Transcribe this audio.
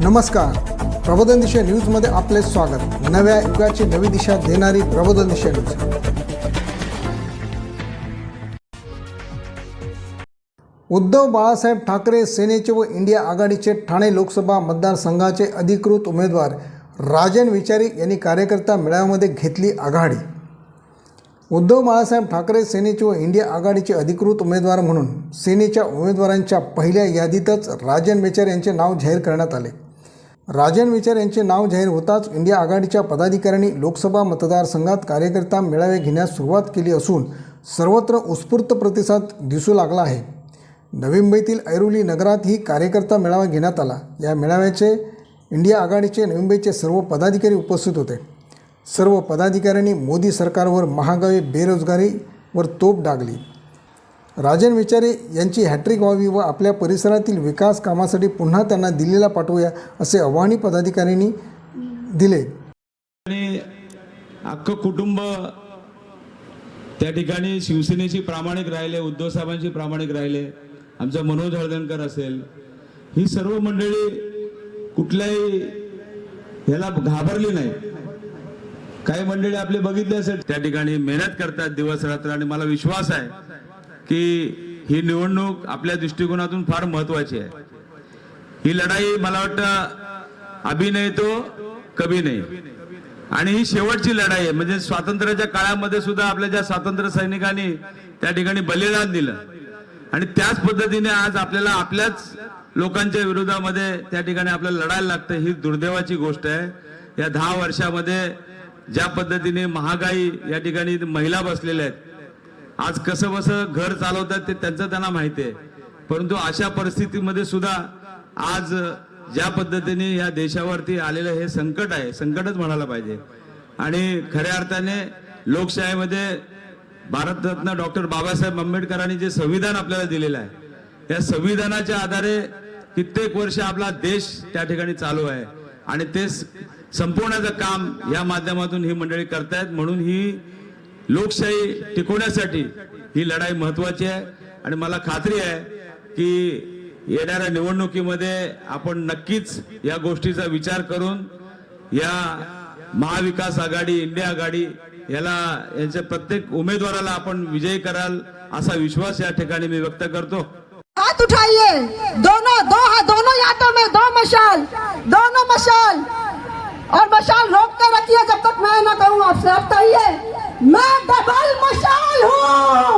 नमस्कार. प्रबोधन दिशा न्यूजमध्ये आपले स्वागत. नव्या युगाची नवी दिशा देणारी प्रबोधन दिशा न्यूज. उद्धव बाळासाहेब ठाकरे सेनेचे व इंडिया आघाडीचे ठाणे लोकसभा मतदारसंघाचे अधिकृत उमेदवार राजन विचारी यांनी कार्यकर्ता मेळाव्यामध्ये घेतली आघाडी. उद्धव बाळासाहेब ठाकरे सेनेचे व इंडिया आघाडीचे अधिकृत उमेदवार म्हणून सेनेच्या उमेदवारांच्या पहिल्या यादीतच राजन विचार यांचे नाव जाहीर करण्यात आले. राजन विचार यांचे नाव जाहीर होताच इंडिया आघाडीच्या पदाधिकाऱ्यांनी लोकसभा मतदारसंघात कार्यकर्ता मेळावे घेण्यास सुरुवात केली असून सर्वत्र उत्स्फूर्त प्रतिसाद दिसू लागला आहे. नवी मुंबईतील ऐरोली नगरात ही कार्यकर्ता मेळावा घेण्यात आला. या मेळाव्याचे इंडिया आघाडीचे नवी मुंबईचे सर्व पदाधिकारी उपस्थित होते. सर्व पदाधिकाऱ्यांनी मोदी सरकारवर महागाई बेरोजगारीवर तोप डागली. राजन विचारे यांची हॅट्रिक व्हावी व आपल्या परिसरातील विकास कामासाठी पुन्हा त्यांना दिल्लीला पाठवूया असे आव्हानही पदाधिकाऱ्यांनी दिले. आणि अख्खं कुटुंब त्या ठिकाणी शिवसेनेशी प्रामाणिक राहिले उद्धव साहेबांशी प्रामाणिक राहिले आमचा मनोज हळदणकर असेल ही सर्व मंडळी कुठल्याही ह्याला घाबरली नाही. काही मंडळी आपले बघितले असेल. त्या ठिकाणी मेहनत करतात दिवस रात्र आणि मला विश्वास आहे. की ही निवडणूक आपल्या दृष्टिकोनातून फार महत्वाची आहे. ही लढाई मला वाटतं अभिनय तो कभी नाही. आणि ही शेवटची लढाई आहे. म्हणजे स्वातंत्र्याच्या काळामध्ये सुद्धा आपल्या ज्या स्वातंत्र्य सैनिकांनी त्या ठिकाणी बलिदान दिलं. आणि त्याच पद्धतीने आज आपल्याला आपल्याच लोकांच्या विरोधामध्ये त्या ठिकाणी आपल्याला लढायला लागतं ही दुर्दैवाची गोष्ट आहे. या दहा वर्षामध्ये ज्या पद्धतीने महागाई या ठिकाणी महिला बसलेल्या आहेत आज कसं कसं घर चालवतात ते त्यांचं त्यांना माहिती आहे. परंतु अशा परिस्थितीमध्ये सुद्धा आज ज्या पद्धतीने या देशावरती आलेलं हे संकट आहे संकटच म्हणायला पाहिजे. आणि खऱ्या अर्थाने लोकशाहीमध्ये भारतरत्न डॉक्टर बाबासाहेब आंबेडकरांनी जे संविधान आपल्याला दिलेलं आहे या संविधानाच्या आधारे कित्येक वर्ष आपला देश त्या ठिकाणी चालू आहे. आणि ते संपवण्याचं काम या माध्यमातून ही मंडळी करतायत म्हणून ही लोकशाही टिकवण्यासाठी ही लढाई महत्वाची आहे. आणि मला खात्री आहे की येणाऱ्या निवडणुकीमध्ये आपण नक्कीच या गोष्टीचा विचार करून या महाविकास आघाडी इंडिया आघाडी याला यांच्या प्रत्येक उमेदवाराला आपण विजयी कराल असा विश्वास या ठिकाणी मी व्यक्त करतो. हात उठाइए। दोनों दो हा, दोनों हाथों में दो मशाल दोनों मशाल। और मशाल रोक कर रखिए जब तक मैं ना कहूँ आपसे आप कहिए मैं डबल मशाल हूँ